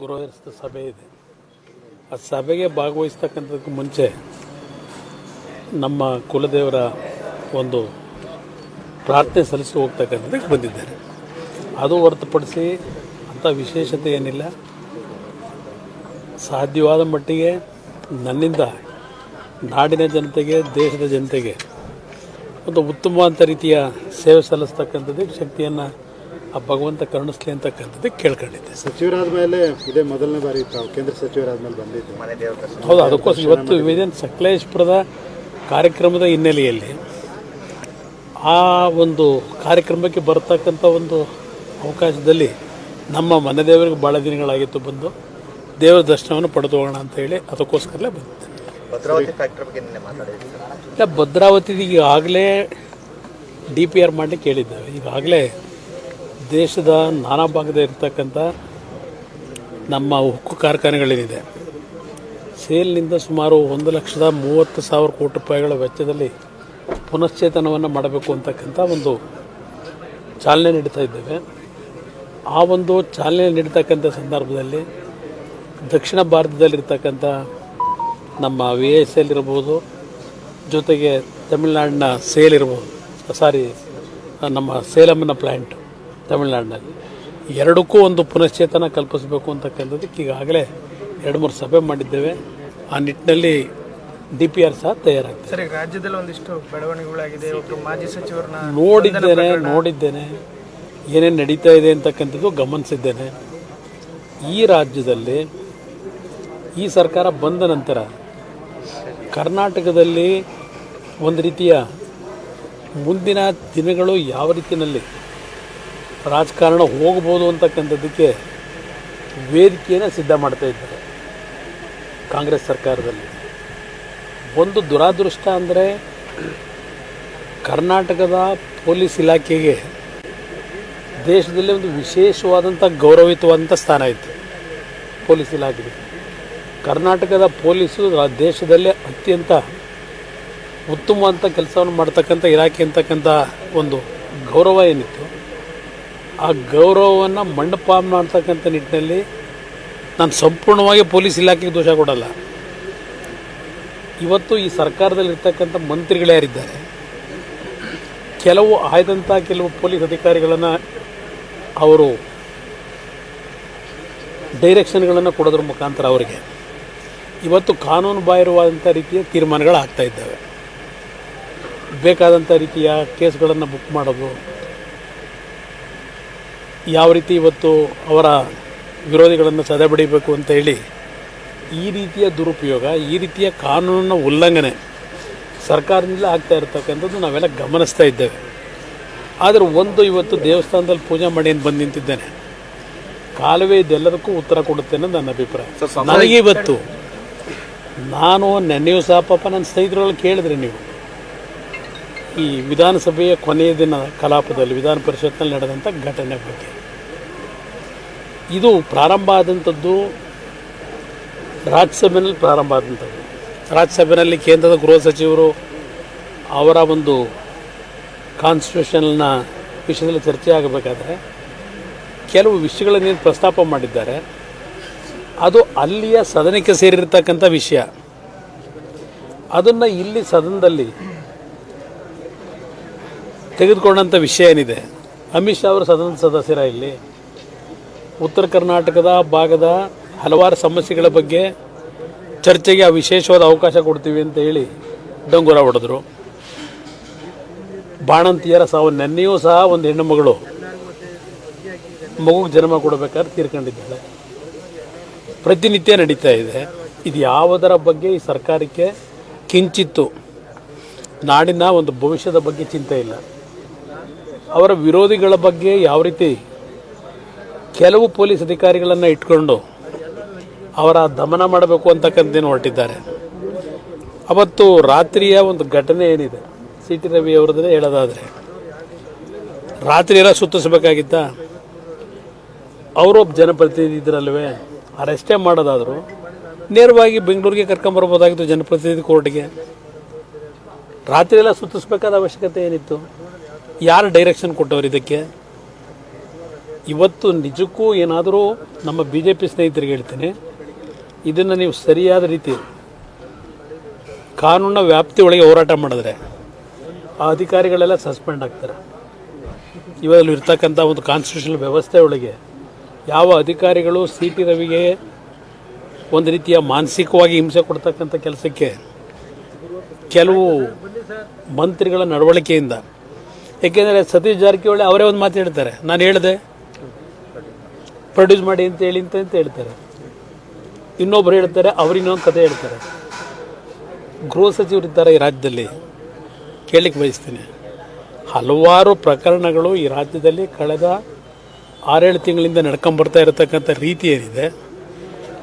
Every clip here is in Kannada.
ಗೃಹಸ್ಥ ಸಭೆ ಇದೆ. ಆ ಸಭೆಗೆ ಭಾಗವಹಿಸ್ತಕ್ಕಂಥದಕ್ಕೆ ಮುಂಚೆ ನಮ್ಮ ಕುಲದೇವರ ಒಂದು ಪ್ರಾರ್ಥನೆ ಸಲ್ಲಿಸಿ ಹೋಗ್ತಕ್ಕಂಥದ್ದಕ್ಕೆ ಬಂದಿದ್ದಾರೆ. ಅದು ಹೊರತುಪಡಿಸಿ ಅಂಥ ವಿಶೇಷತೆ ಏನಿಲ್ಲ. ಸಾಧ್ಯವಾದ ಮಟ್ಟಿಗೆ ನನ್ನಿಂದ ನಾಡಿನ ಜನತೆಗೆ, ದೇಶದ ಜನತೆಗೆ ಒಂದು ಉತ್ತಮವಾದಂಥ ರೀತಿಯ ಸೇವೆ ಸಲ್ಲಿಸ್ತಕ್ಕಂಥದ್ದಕ್ಕೆ ಶಕ್ತಿಯನ್ನು ಆ ಭಗವಂತ ಕರುಣಿಸ್ಲಿ ಅಂತಕ್ಕಂಥದ್ದು ಕೇಳ್ಕೊಂಡಿದ್ದೆ. ಸಚಿವರಾದ ಮೇಲೆ ಇದೇ ಮೊದಲನೇ ಬಾರಿ ತಾವು ಕೇಂದ್ರ ಸಚಿವರಾದ ಮೇಲೆ ಬಂದಿದ್ದು. ಹೌದು ಅದಕ್ಕೋಸ್ಕರ ಇವತ್ತು ವಿವಿಧ ಸಕಲೇಶ್ಪುರದ ಕಾರ್ಯಕ್ರಮದ ಹಿನ್ನೆಲೆಯಲ್ಲಿ ಆ ಒಂದು ಕಾರ್ಯಕ್ರಮಕ್ಕೆ ಬರ್ತಕ್ಕಂಥ ಒಂದು ಅವಕಾಶದಲ್ಲಿ ನಮ್ಮ ಮನೆ ದೇವರಿಗೆ ಭಾಳ ದಿನಗಳಾಗಿತ್ತು ಬಂದು ದೇವರ ದರ್ಶನವನ್ನು ಪಡೆದು ಹೋಗೋಣ ಅಂತ ಹೇಳಿ ಅದಕ್ಕೋಸ್ಕರಲೇ ಬಂದಿದ್ದೆ. ಭದ್ರಾವತಿ ಫ್ಯಾಕ್ಟ್ರಿ ಬಗ್ಗೆ ನಿನ್ನೆ ಸರ್? ಇಲ್ಲ ಭದ್ರಾವತಿಗೆ ಈಗಾಗಲೇ ಡಿ ಪಿ ಆರ್ ಮಾಡಲಿಕ್ಕೆ ಹೇಳಿದ್ದೇವೆ ಈಗಾಗಲೇ ದೇಶದ ನಾನಾ ಭಾಗದ ಇರ್ತಕ್ಕಂಥ ನಮ್ಮ ಉಕ್ಕು ಕಾರ್ಖಾನೆಗಳೇನಿದೆ. ಸೇಲ್ನಿಂದ ಸುಮಾರು ಒಂದು ಲಕ್ಷದ ಮೂವತ್ತು ಸಾವಿರ ಕೋಟಿ ರೂಪಾಯಿಗಳ ವೆಚ್ಚದಲ್ಲಿ ಪುನಶ್ಚೇತನವನ್ನು ಮಾಡಬೇಕು ಅಂತಕ್ಕಂಥ ಒಂದು ಚಾಲನೆ ನೀಡ್ತಾ ಇದ್ದೇವೆ. ಆ ಒಂದು ಚಾಲನೆ ನೀಡ್ತಕ್ಕಂಥ ಸಂದರ್ಭದಲ್ಲಿ ದಕ್ಷಿಣ ಭಾರತದಲ್ಲಿರ್ತಕ್ಕಂಥ ನಮ್ಮ ವಿ ಎಸ್ ಎಲ್ ಇರ್ಬೋದು, ಜೊತೆಗೆ ತಮಿಳ್ನಾಡಿನ ಸೇಲ್ ಇರ್ಬೋದು ಸಾರಿ ನಮ್ಮ ಸೇಲಮ್ಮನ ಪ್ಲ್ಯಾಂಟ್ ತಮಿಳ್ನಾಡಿನಲ್ಲಿ. ಎರಡಕ್ಕೂ ಒಂದು ಪುನಶ್ಚೇತನ ಕಲ್ಪಿಸಬೇಕು ಅಂತಕ್ಕಂಥದ್ದಕ್ಕೆ ಈಗಾಗಲೇ ಎರಡು ಮೂರು ಸಭೆ ಮಾಡಿದ್ದೇವೆ. ಆ ನಿಟ್ಟಿನಲ್ಲಿ ಡಿ ಪಿ ಆರ್ ಸಹ ತಯಾರಾಗ್ತದೆ. ಸರಿ ರಾಜ್ಯದಲ್ಲಿ ಒಂದಿಷ್ಟು ಬೆಳವಣಿಗೆಗಳಾಗಿದೆ. ಒಬ್ಬರು ಮಾಜಿ ಸಚಿವರನ್ನ ನೋಡಿದ್ದೇನೆ ನೋಡಿದ್ದೇನೆ. ಏನೇನು ನಡೀತಾ ಇದೆ ಅಂತಕ್ಕಂಥದ್ದು ಗಮನಿಸಿದ್ದೇನೆ. ಈ ರಾಜ್ಯದಲ್ಲಿ ಈ ಸರ್ಕಾರ ಬಂದ ನಂತರ ಕರ್ನಾಟಕದಲ್ಲಿ ಒಂದು ರೀತಿಯ ಮುಂದಿನ ದಿನಗಳು ಯಾವ ರೀತಿಯಲ್ಲಿ ರಾಜಕಾರಣ ಹೋಗ್ಬೋದು ಅಂತಕ್ಕಂಥದ್ದಕ್ಕೆ ವೇದಿಕೆಯನ್ನು ಸಿದ್ಧ ಮಾಡ್ತಾ ಇದ್ದಾರೆ ಕಾಂಗ್ರೆಸ್ ಸರ್ಕಾರದಲ್ಲಿ. ಒಂದು ದುರಾದೃಷ್ಟ ಅಂದರೆ ಕರ್ನಾಟಕದ ಪೊಲೀಸ್ ಇಲಾಖೆಗೆ ದೇಶದಲ್ಲಿ ಒಂದು ವಿಶೇಷವಾದಂಥ ಗೌರವಿತವಾದಂಥ ಸ್ಥಾನ ಇತ್ತು ಪೊಲೀಸ್ ಇಲಾಖೆಗೆ. ಕರ್ನಾಟಕದ ಪೊಲೀಸು ದೇಶದಲ್ಲೇ ಅತ್ಯಂತ ಉತ್ತಮವಾದಂಥ ಕೆಲಸವನ್ನು ಮಾಡ್ತಕ್ಕಂಥ ಇಲಾಖೆ ಅಂತಕ್ಕಂಥ ಒಂದು ಗೌರವ ಏನಿತ್ತು? ಆ ಗೌರವವನ್ನು ಮಂಡಪ ಮಾಡ್ತಕ್ಕಂಥ ನಿಟ್ಟಿನಲ್ಲಿ ನಾನು ಸಂಪೂರ್ಣವಾಗಿ ಪೊಲೀಸ್ ಇಲಾಖೆಗೆ ದೋಷ ಕೊಡಲ್ಲ. ಇವತ್ತು ಈ ಸರ್ಕಾರದಲ್ಲಿರ್ತಕ್ಕಂಥ ಮಂತ್ರಿಗಳು ಯಾರಿದ್ದಾರೆ? ಕೆಲವು ಆಯ್ದಂಥ ಕೆಲವು ಪೊಲೀಸ್ ಅಧಿಕಾರಿಗಳನ್ನು ಅವರು ಡೈರೆಕ್ಷನ್ಗಳನ್ನು ಕೊಡೋದ್ರ ಮುಖಾಂತರ ಅವರಿಗೆ ಇವತ್ತು ಕಾನೂನು ಬಾಹಿರವಾದಂಥ ರೀತಿಯ ತೀರ್ಮಾನಗಳು ಆಗ್ತಾ ಇದ್ದಾವೆ. ಬೇಕಾದಂಥ ರೀತಿಯ ಕೇಸ್ಗಳನ್ನು ಬುಕ್ ಮಾಡೋದು ಯಾವ ರೀತಿ ಇವತ್ತು ಅವರ ವಿರೋಧಿಗಳನ್ನು ಸದೆಬಡಿಬೇಕು ಅಂತ ಹೇಳಿ ಈ ರೀತಿಯ ದುರುಪಯೋಗ ಈ ರೀತಿಯ ಕಾನೂನಿನ ಉಲ್ಲಂಘನೆ ಸರ್ಕಾರದಿಂದ ಆಗ್ತಾ ಇರತಕ್ಕಂಥದ್ದು ನಾವೆಲ್ಲ ಗಮನಿಸ್ತಾ ಇದ್ದೇವೆ. ಆದರೆ ಒಂದು ಇವತ್ತು ದೇವಸ್ಥಾನದಲ್ಲಿ ಪೂಜೆ ಮಾಡಿ ಅಂತ ಬಂದು ನಿಂತಿದ್ದೇನೆ. ಕಾಲುವೆ ಇದೆಲ್ಲದಕ್ಕೂ ಉತ್ತರ ಕೊಡುತ್ತೆ ಅನ್ನೋದು ನನ್ನ ಅಭಿಪ್ರಾಯ. ನನಗೆ ಇವತ್ತು ನಾನು ನೆನ್ನೆಯೂ ಸಹ ಪಾಪ ನನ್ನ ಸ್ನೇಹಿತರಲ್ಲಿ ಕೇಳಿದ್ರೆ ನೀವು. ಈ ವಿಧಾನಸಭೆಯ ಕೊನೆಯ ದಿನ ಕಲಾಪದಲ್ಲಿ, ವಿಧಾನ ಪರಿಷತ್ನಲ್ಲಿ ನಡೆದಂಥ ಘಟನೆ ಬಗ್ಗೆ. ಇದು ಪ್ರಾರಂಭ ಆದಂಥದ್ದು, ರಾಜ್ಯಸಭೆಯಲ್ಲಿ ಪ್ರಾರಂಭ ಆದಂಥದ್ದು. ರಾಜ್ಯಸಭೆಯಲ್ಲಿ ಕೇಂದ್ರದ ಗೃಹ ಸಚಿವರು ಅವರ ಒಂದು ಕಾನ್ಸ್ಟಿಟ್ಯೂಷನ್ನ ವಿಷಯದಲ್ಲಿ ಚರ್ಚೆ ಆಗಬೇಕಾದ್ರೆ, ಕೆಲವು ವಿಷಯಗಳನ್ನೇನು ಪ್ರಸ್ತಾಪ ಮಾಡಿದ್ದಾರೆ, ಅದು ಅಲ್ಲಿಯ ಸದನಕ್ಕೆ ಸೇರಿರ್ತಕ್ಕಂಥ ವಿಷಯ. ಅದನ್ನು ಇಲ್ಲಿ ಸದನದಲ್ಲಿ ತೆಗೆದುಕೊಂಡಂಥ ವಿಷಯ ಏನಿದೆ? ಅಮಿತ್ ಶಾ ಅವರು ಸದನದ ಸದಸ್ಯರ ಇಲ್ಲಿ. ಉತ್ತರ ಕರ್ನಾಟಕದ ಭಾಗದ ಹಲವಾರು ಸಮಸ್ಯೆಗಳ ಬಗ್ಗೆ ಚರ್ಚೆಗೆ ಆ ವಿಶೇಷವಾದ ಅವಕಾಶ ಕೊಡ್ತೀವಿ ಅಂತ ಹೇಳಿ ಡಂಗುರ ಹೊಡೆದ್ರು. ಬಾಣಂತಿಯರ ಸಾವು, ನೆನ್ನೆಯೂ ಸಹ ಒಂದು ಹೆಣ್ಣು ಮಗಳು ಮಗುಗೆ ಜನ್ಮ ಕೊಡಬೇಕಾದ್ರೆ ತೀರ್ಕೊಂಡಿದ್ದಾಳೆ ಪ್ರತಿನಿತ್ಯ ನಡೀತಾ ಇದೆ. ಇದು ಯಾವುದರ ಬಗ್ಗೆ ಈ ಸರ್ಕಾರಕ್ಕೆ ಕಿಂಚಿತ್ತು? ನಾಡಿನ ಒಂದು ಭವಿಷ್ಯದ ಬಗ್ಗೆ ಚಿಂತೆ ಇಲ್ಲ. ಅವರ ವಿರೋಧಿಗಳ ಬಗ್ಗೆ ಯಾವ ರೀತಿ ಕೆಲವು ಪೊಲೀಸ್ ಅಧಿಕಾರಿಗಳನ್ನು ಇಟ್ಕೊಂಡು ಅವರ ದಮನ ಮಾಡಬೇಕು ಅಂತಕ್ಕಂಥೇನು ಹೊರಟಿದ್ದಾರೆ. ಅವತ್ತು ರಾತ್ರಿಯ ಒಂದು ಘಟನೆ ಏನಿದೆ? ಸಿ ಟಿ ರವಿ ಅವ್ರದ್ದೇ ಹೇಳೋದಾದರೆ, ರಾತ್ರಿ ಎಲ್ಲ ಸುತ್ತಿಸ್ಬೇಕಾಗಿತ್ತ ಅವರೊಬ್ಬ ಜನಪ್ರತಿನಿಧಿ ಇದ್ರಲ್ವೇ? ಅರೆಸ್ಟೇ ಮಾಡೋದಾದರೂ, ನೇರವಾಗಿ ಬೆಂಗಳೂರಿಗೆ ಕರ್ಕೊಂಬರ್ಬೋದಾಗಿತ್ತು ಜನಪ್ರತಿನಿಧಿ ಕೋರ್ಟ್ಗೆ. ರಾತ್ರಿ ಎಲ್ಲ ಸುತ್ತಿಸ್ಬೇಕಾದ ಅವಶ್ಯಕತೆ ಏನಿತ್ತು? ಯಾರು ಡೈರೆಕ್ಷನ್ ಕೊಟ್ಟವ್ರು ಇದಕ್ಕೆ? ಇವತ್ತು ನಿಜಕ್ಕೂ ಏನಾದರೂ ನಮ್ಮ ಬಿ ಜೆ ಪಿ ಸ್ನೇಹಿತರಿಗೆ ಹೇಳ್ತೀನಿ, ಇದನ್ನು ನೀವು ಸರಿಯಾದ ರೀತಿ ಕಾನೂನಿನ ವ್ಯಾಪ್ತಿ ಒಳಗೆ ಹೋರಾಟ ಮಾಡಿದ್ರೆ ಆ ಅಧಿಕಾರಿಗಳೆಲ್ಲ ಸಸ್ಪೆಂಡ್ ಆಗ್ತಾರೆ. ಇವಾಗಲೂ ಇರ್ತಕ್ಕಂಥ ಒಂದು ಕಾನ್ಸ್ಟಿಟ್ಯೂಷನಲ್ ವ್ಯವಸ್ಥೆ ಒಳಗೆ ಯಾವ ಅಧಿಕಾರಿಗಳು ಸಿ ಟಿ ರವಿಗೆ ಒಂದು ರೀತಿಯ ಮಾನಸಿಕವಾಗಿ ಹಿಂಸೆ ಕೊಡ್ತಕ್ಕಂಥ ಕೆಲಸಕ್ಕೆ ಕೆಲವು ಮಂತ್ರಿಗಳ ನಡವಳಿಕೆಯಿಂದ ಏಕೆಂದರೆ ಸತೀಶ್ ಜಾರಕಿಹೊಳಿ ಅವರೇ ಒಂದು ಮಾತು ಹೇಳ್ತಾರೆ. ನಾನು ಹೇಳಿದೆ ಪ್ರೊಡ್ಯೂಸ್ ಮಾಡಿ ಅಂತ ಹೇಳಿ ಅಂತ ಹೇಳ್ತಾರೆ. ಇನ್ನೊಬ್ರು ಹೇಳ್ತಾರೆ, ಅವ್ರು ಇನ್ನೊಂದು ಕತೆ ಹೇಳ್ತಾರೆ. ಗೃಹ ಸಚಿವರು ಇದ್ದಾರೆ ಈ ರಾಜ್ಯದಲ್ಲಿ. ಕೇಳಲಿಕ್ಕೆ ಬಯಸ್ತೀನಿ. ಹಲವಾರು ಪ್ರಕರಣಗಳು ಈ ರಾಜ್ಯದಲ್ಲಿ ಕಳೆದ ಆರೇಳು ತಿಂಗಳಿಂದ ನಡ್ಕೊಂಬರ್ತಾ ಇರತಕ್ಕಂಥ ರೀತಿ ಏನಿದೆ.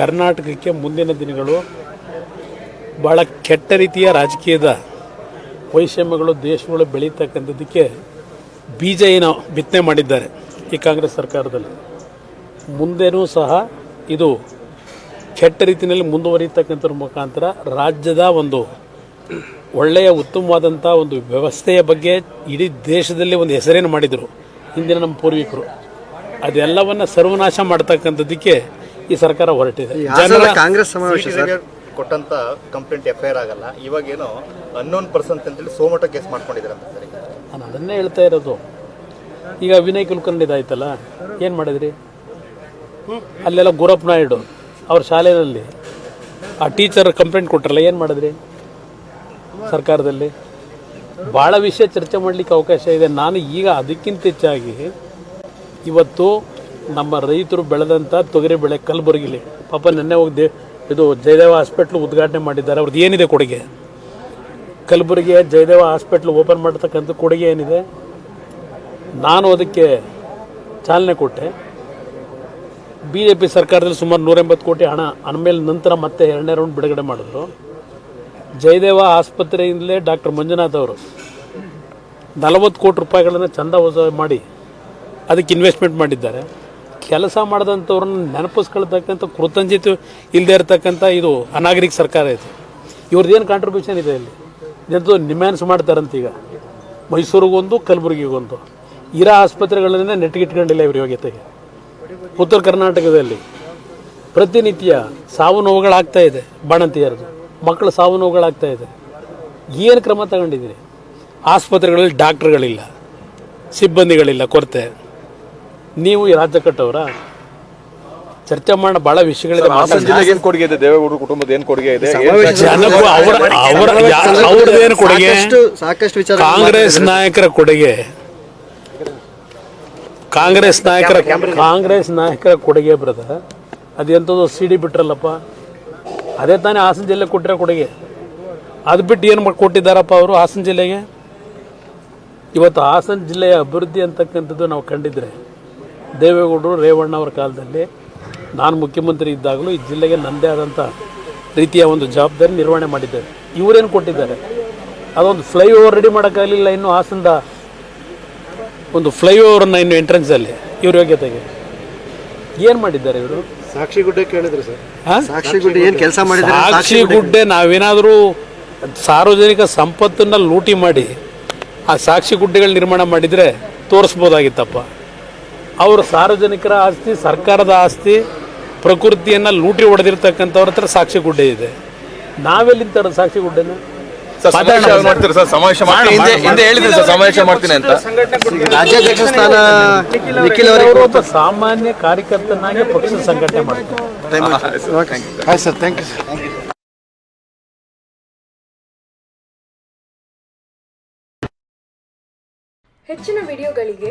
ಕರ್ನಾಟಕಕ್ಕೆ ಮುಂದಿನ ದಿನಗಳು ಭಾಳ ಕೆಟ್ಟ ರೀತಿಯ ರಾಜಕೀಯದ ವೈಷಮ್ಯಗಳು ದೇಶಗಳು ಬೆಳೀತಕ್ಕಂಥದ್ದಕ್ಕೆ ಬೀಜ ಏನೋ ಬಿತ್ತನೆ ಮಾಡಿದ್ದಾರೆ ಈ ಕಾಂಗ್ರೆಸ್ ಸರ್ಕಾರದಲ್ಲಿ. ಮುಂದೆನೂ ಸಹ ಇದು ಕೆಟ್ಟ ರೀತಿಯಲ್ಲಿ ಮುಂದುವರಿತಕ್ಕಂಥದ್ರ ಮುಖಾಂತರ ರಾಜ್ಯದ ಒಂದು ಒಳ್ಳೆಯ ಉತ್ತಮವಾದಂಥ ಒಂದು ವ್ಯವಸ್ಥೆಯ ಬಗ್ಗೆ ಇಡೀ ದೇಶದಲ್ಲಿ ಒಂದು ಹೆಸರೇನು ಮಾಡಿದರು ಹಿಂದಿನ ನಮ್ಮ ಪೂರ್ವಿಕರು. ಅದೆಲ್ಲವನ್ನ ಸರ್ವನಾಶ ಮಾಡ್ತಕ್ಕಂಥದ್ದಕ್ಕೆ ಈ ಸರ್ಕಾರ ಹೊರಟಿದೆ. ಜನರ ಕಾಂಗ್ರೆಸ್ ಸಮಾವೇಶ ಕೊಟ್ಟಂತ ಕಂಪ್ಲೇಂಟ್ ಎಫ್ ಆರ್ ಆಗಲ್ಲ. ಇವಾಗೇನೋ ಅನ್ನೋನ್ ಪರ್ಸನ್ ಅಂತೇಳಿ ಸೋಮಟ ಕೇಸ್ ಮಾಡ್ಕೊಂಡಿದ್ದಾರೆ ನಾನು ಅದನ್ನೇ ಹೇಳ್ತಾ ಇರೋದು. ಈಗ ವಿನಯ್ ಕುಲ್ಕರ್ಣಿ ಇದಾಯ್ತಲ್ಲ ಏನು ಮಾಡಿದ್ರಿ? ಅಲ್ಲೆಲ್ಲ ಗುರಪ್ಪ ನಾಯ್ಡು, ಅವ್ರ ಶಾಲೆಯಲ್ಲಿ ಆ ಟೀಚರ್ ಕಂಪ್ಲೇಂಟ್ ಕೊಟ್ರಲ್ಲ, ಏನು ಮಾಡಿದ್ರಿ? ಸರ್ಕಾರದಲ್ಲಿ? ಭಾಳ ವಿಷಯ ಚರ್ಚೆ ಮಾಡ್ಲಿಕ್ಕೆ ಅವಕಾಶ ಇದೆ. ನಾನು ಈಗ ಅದಕ್ಕಿಂತ ಹೆಚ್ಚಾಗಿ ಇವತ್ತು ನಮ್ಮ ರೈತರು ಬೆಳೆದಂಥ ತೊಗರಿ ಬೆಳೆ ಕಲಬುರಗಿಲಿ. ಪಾಪ ನೆನ್ನೆ ಹೋಗಿ ದೇ ಇದು ಜಯದೇವ ಹಾಸ್ಪಿಟ್ಲ್ ಉದ್ಘಾಟನೆ ಮಾಡಿದ್ದಾರೆ. ಅವ್ರದ್ದು ಏನಿದೆ ಕೊಡುಗೆ? ಕಲಬುರಗಿಯ ಜಯದೇವ ಹಾಸ್ಪಿಟ್ಲ್ ಓಪನ್ ಮಾಡ್ತಕ್ಕಂಥ ಕೊಡುಗೆ ಏನಿದೆ? ನಾನು ಅದಕ್ಕೆ ಚಾಲನೆ ಕೊಟ್ಟೆ. ಬಿ ಜೆ ಪಿ ಸರ್ಕಾರದಲ್ಲಿ ಸುಮಾರು ನೂರ ಎಂಬತ್ತು ಕೋಟಿ ಹಣ ಆಮೇಲೆ ನಂತರ ಮತ್ತೆ ಎರಡನೇ ರೌಂಡ್ ಬಿಡುಗಡೆ ಮಾಡಿದ್ರು. ಜಯದೇವ ಆಸ್ಪತ್ರೆಯಿಂದಲೇ ಡಾಕ್ಟರ್ ಮಂಜುನಾಥ್ ಅವರು ನಲವತ್ತು ಕೋಟಿ ರೂಪಾಯಿಗಳನ್ನು ಚಂದ ಮಾಡಿ ಅದಕ್ಕೆ ಇನ್ವೆಸ್ಟ್ಮೆಂಟ್ ಮಾಡಿದ್ದಾರೆ. ಕೆಲಸ ಮಾಡಿದಂಥವ್ರನ್ನ ನೆನಪಿಸ್ಕೊಳ್ತಕ್ಕಂಥ ಕೃತಜ್ಞತೆ ಇಲ್ಲದೆ ಇರತಕ್ಕಂಥ ಇದು ಅನಾಗರಿಕ ಸರ್ಕಾರ ಐತೆ. ಇವ್ರದ್ದು ಏನು ಕಾಂಟ್ರಿಬ್ಯೂಷನ್ ಇದೆ ಇಲ್ಲಿ? ಎಂತೂ ನಿಮ್ಯಾನ್ಸ್ ಮಾಡ್ತಾರಂತ ಈಗ. ಮೈಸೂರಿಗೊಂದು, ಕಲಬುರಗಿಗೊಂದು. ಇರೋ ಆಸ್ಪತ್ರೆಗಳನ್ನೇ ನೆಟ್ಟಿಗಿಟ್ಕೊಂಡಿಲ್ಲ ಇವ್ರ ಯೋಗ್ಯತೆಗೆ ಉತ್ತರ ಕರ್ನಾಟಕದಲ್ಲಿ ಪ್ರತಿನಿತ್ಯ ಸಾವು ನೋವುಗಳಾಗ್ತಾ ಇದೆ ಬಾಣಂತಿಯರದು ಮಕ್ಕಳ ಸಾವು ನೋವುಗಳಾಗ್ತಾ ಇದೆ. ಏನು ಕ್ರಮ ತಗೊಂಡಿದ್ದೀರಿ? ಆಸ್ಪತ್ರೆಗಳಲ್ಲಿ ಡಾಕ್ಟ್ರುಗಳಿಲ್ಲ ಸಿಬ್ಬಂದಿಗಳಿಲ್ಲ ಕೊರತೆ. ನೀವು ಈ ರಾಜ್ಯ ಕಟ್ಟವರ? ಚರ್ಚೆ ಮಾಡೋ ಬಹಳ ವಿಷಯಗಳಿದೆ ಹಾಸನ ಜಿಲ್ಲೆಗೆ ಏನ್ ಕೊಡುಗೆ ಇದೆ? ದೇವೇಗೌಡರ ಕುಟುಂಬದ ಏನ್ ಕೊಡುಗೆ ಇದೆ? ಜನಕ್ಕೂ ಅವರ ಅವರ ಅವ್ರದ್ದೇನು ಕೊಡುಗೆ? ಸಾಕಷ್ಟು ವಿಚಾರ ಕಾಂಗ್ರೆಸ್ ನಾಯಕರ ಕೊಡುಗೆ. ಕಾಂಗ್ರೆಸ್ ನಾಯಕರ ಕಾಂಗ್ರೆಸ್ ನಾಯಕರ ಕೊಡುಗೆ ಬ್ರದರ್ ಅದೆಂಥದ್ದು ಸಿಡಿ ಬಿಟ್ರಲ್ಲಪ್ಪ? ಅದೇ ತಾನೇ ಹಾಸನ ಜಿಲ್ಲೆ ಕೊಟ್ಟಿರೋ ಕೊಡುಗೆ. ಅದು ಬಿಟ್ಟು ಏನು ಮಾಡಿ ಕೊಟ್ಟಿದ್ದಾರಪ್ಪ ಅವರು ಹಾಸನ ಜಿಲ್ಲೆಗೆ? ಇವತ್ತು ಹಾಸನ ಜಿಲ್ಲೆಯ ಅಭಿವೃದ್ಧಿ ಅಂತಕ್ಕಂಥದ್ದು ನಾವು ಕಂಡಿದ್ರೆ ದೇವೇಗೌಡರು ರೇವಣ್ಣ ಅವರ ಕಾಲದಲ್ಲಿ ನಾನು ಮುಖ್ಯಮಂತ್ರಿ ಇದ್ದಾಗಲೂ ಈ ಜಿಲ್ಲೆಗೆ ನನ್ನದೇ ಆದಂಥ ರೀತಿಯ ಒಂದು ಜವಾಬ್ದಾರಿ ನಿರ್ವಹಣೆ ಮಾಡಿದ್ದಾರೆ. ಇವರೇನು ಕೊಟ್ಟಿದ್ದಾರೆ? ಅದೊಂದು ಫ್ಲೈಓವರ್ ರೆಡಿ ಮಾಡೋಕ್ಕಾಗಲಿಲ್ಲ ಇನ್ನು ಹಾಸನದ ಒಂದು ಫ್ಲೈಓವರ್ನ ಇನ್ನು ಎಂಟ್ರೆನ್ಸಲ್ಲಿ ಇವ್ರ ಯೋಗ್ಯತೆಗೆ. ಏನು ಮಾಡಿದ್ದಾರೆ ಇವರು? ಸಾಕ್ಷಿಗುಡ್ಡೆ ಕೇಳಿದ್ರು ಸರ್. ಹಾಂ? ಸಾಕ್ಷಿ ಗುಡ್ಡೆ ಏನ್ ಕೆಲಸ ಮಾಡಿದ್ದಾರೆ? ಸಾಕ್ಷಿ ಗುಡ್ಡೆ ನಾವೇನಾದರೂ ಸಾರ್ವಜನಿಕ ಸಂಪತ್ತನ್ನ ಲೂಟಿ ಮಾಡಿ ಆ ಸಾಕ್ಷಿ ಗುಡ್ಡೆಗಳು ನಿರ್ಮಾಣ ಮಾಡಿದರೆ ತೋರಿಸ್ಬೋದಾಗಿತ್ತಪ್ಪ. ಅವರು ಸಾರ್ವಜನಿಕರ ಆಸ್ತಿ ಸರ್ಕಾರದ ಆಸ್ತಿ ಪ್ರಕೃತಿಯನ್ನು ಲೂಟಿ ಹೊಡೆದಿರ್ತಕ್ಕಂಥವ್ರ ಹತ್ರ ಸಾಕ್ಷಿ ಗುಡ್ಡೆ ಇದೆ. ನಾವೆಲ್ಲಿಂದ ತರೋದು ಸಾಕ್ಷಿ ಗುಡ್ಡೆನ? ಸರ್, ಸಮಾವೇಶ ಸರ್? ಸಮಾವೇಶ ಮಾಡ್ತೀನಿ ಹಿಂದೆ ಹಿಂದೆ ಸಮಾವೇಶ ಮಾಡ್ತೀನಿ ಅಂತ. ರಾಜ್ಯಾಧ್ಯಕ್ಷ ಸ್ಥಾನ ನಿಖಿಲ್ ಅವರಿಗೆ ಒಬ್ಬ ಸಾಮಾನ್ಯ ಕಾರ್ಯಕರ್ತನಾಗಿ ಪಕ್ಷ ಸಂಘಟನೆ ಮಾಡ್ತಾರೆ. ಆಯ್ತು ಸರ್. ಥ್ಯಾಂಕ್ ಯು ಸರ್ ಹೆಚ್ಚಿನ ವಿಡಿಯೋಗಳಿಗೆ